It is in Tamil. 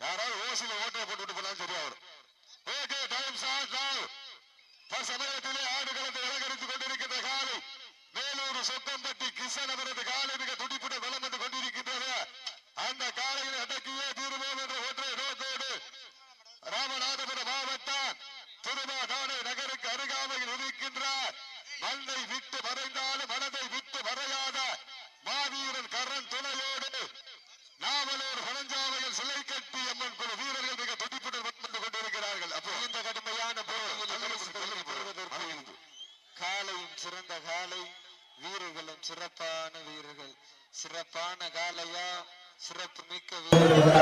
யாராவது ஓசில ஓட்டையை போட்டுட்டு போனாலும் சரியா வரும் ஓகே டைம் சார் நாள் ஆடுகளத்தை அலங்கரித்துக் கொண்டிருக்கின்ற காலை மேலூர் சொத்தம்பட்டி கிசன் அவரது காலை மிக துடிப்புடன் வளம் வந்து கொண்டிருக்கின்றது. அந்த காலையில் அடக்கியே தீர்வோம் என்ற ஒற்றை நோக்கோடு ராமநாதபுரம் மாவட்டம் திருமாநாடு நகருக்கு அருகாமையில் இருக்கின்ற மண்ணை விட்டு மறைந்தாலும் மனதை விட்டு மறைய காலையும் சிறந்த காலை வீரர்களும் சிறப்பான வீரர்கள். சிறப்பான காலையா? சிறப்பு மிக்க வீரர்கள்?